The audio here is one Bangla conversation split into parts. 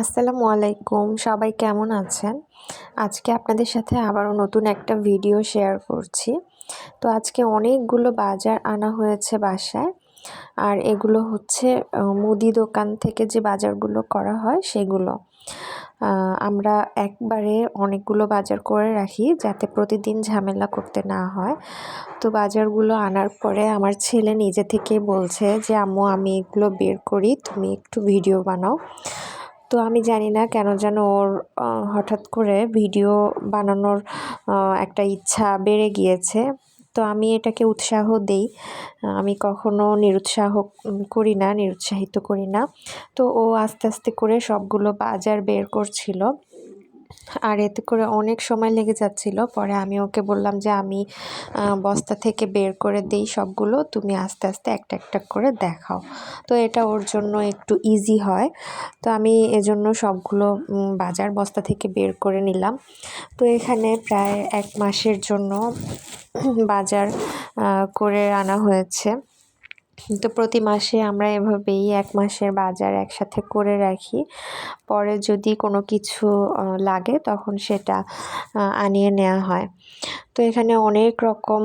আসসালামু আলাইকুম, সবাই কেমন আছেন? আজকে আপনাদের সাথে আবারও নতুন একটা ভিডিও শেয়ার করছি। তো আজকে অনেকগুলো বাজার আনা হয়েছে বাসায়। আর এগুলো হচ্ছে মুদি দোকান থেকে যে বাজারগুলো করা হয় সেগুলো। আমরা একবারে অনেকগুলো বাজার করে রাখি যাতে প্রতিদিন ঝামেলা করতে না হয়। তো বাজারগুলো আনার পরে আমার ছেলে নিজে থেকে বলছে যে, আম্মু, আমি এগুলো বের করি, তুমি একটু ভিডিও বানাও। তো আমি জানি না কেন যেন ওর হঠাৎ করে ভিডিও বানানোর একটা ইচ্ছা বেড়ে গিয়েছে। তো আমি এটাকে উৎসাহ দেই। আমি কখনো নিরুৎসাহ করি না, নিরুৎসাহিত করি না। তো ও আস্তে আস্তে করে সবগুলো বাজার বের করছিল। আর এতে করে অনেক সময় লেগে যাচ্ছিল। পরে আমি ওকে বললাম যে, আমি বস্তা থেকে বের করে দেই সবগুলো, তুমি আস্তে আস্তে একটা একটা করে দেখাও। তো এটা ওর জন্য একটু ইজি হয়। তো আমি এজন্য সবগুলো বাজার বস্তা থেকে বের করে নিলাম। তো এখানে প্রায় এক মাসের জন্য বাজার করে আনা হয়েছে। তো প্রতি মাসে আমরা এভাবেই এক মাসের বাজার একসাথে করে রাখি। পরে যদি কোনো কিছু লাগে তখন সেটা আনিয়ে নেওয়া হয়। তো এখানে অনেক রকম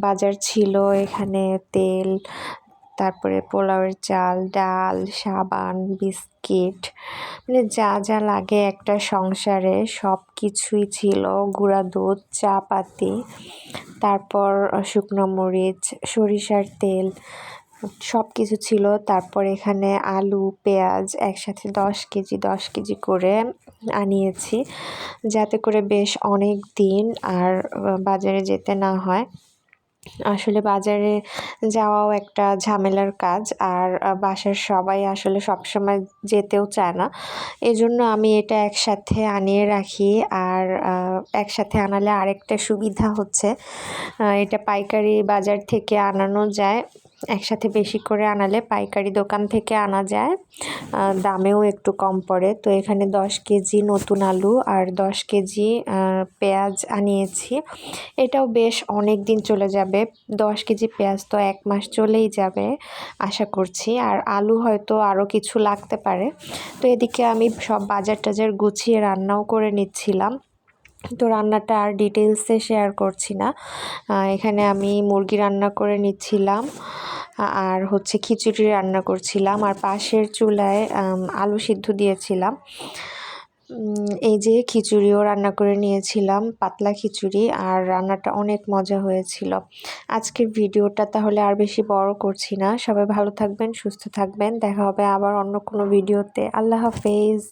বাজার ছিল। এখানে তেল, তারপরে পোলাওয়ের চাল, ডাল, সাবান, বিস্কিট মানে যা যা লাগে একটা সংসারে সব কিছুই ছিল। গুঁড়া দুধ, চা পাতি, তারপর শুকনো মরিচ, সরিষার তেল সব কিছু ছিল। তারপর এখানে আলু, পেঁয়াজ একসাথে দশ কেজি দশ কেজি করে আনিয়েছি যাতে করে বেশ অনেক দিন আর বাজারে যেতে না হয়। আসলে বাজারে যাওয়াও একটা ঝামেলার কাজ আর বাসার সবাই আসলে সবসময় যেতেও চায় না। এজন্য আমি এটা একসাথে আনিয়ে রাখি আর একসাথে আনালে আরেকটা সুবিধা হচ্ছে এটা পাইকারি বাজার থেকে আনানো যায়। একসাথে বেশি করে আনালে পাইকারি দোকান থেকে আনা যায়। দামেও একটু কম পড়ে। তো এখানে দশ কেজি নতুন আলু আর দশ কেজি পেঁয়াজ আনিয়েছি। এটাও বেশ অনেক দিন চলে যাবে। দশ কেজি পেঁয়াজ তো এক মাস চলেই যাবে আশা করছি। আর আলু হয়তো আরও কিছু লাগতে পারে। তো এদিকে আমি সব বাজার টাজার গুছিয়ে রান্নাও করে নিচ্ছিলাম। তো রান্নাটা আর ডিটেলসে শেয়ার করছি না। এখানে আমি মুরগি রান্না করে নিচ্ছিলাম। আর হচ্ছে খিচুড়ি রান্না করছিলাম আর পাশের চুলায় আলু সিদ্ধ দিয়েছিলাম। এই যে খিচুড়িও রান্না করে নিয়েছিলাম, পাতলা খিচুড়ি আর রান্নাটা অনেক মজা হয়েছিল। আজকের ভিডিওটা তাহলে আর বেশি বড় করছি না। সবাই ভালো থাকবেন, সুস্থ থাকবেন। দেখা হবে আবার অন্য কোনো ভিডিওতে। আল্লাহ হাফেজ।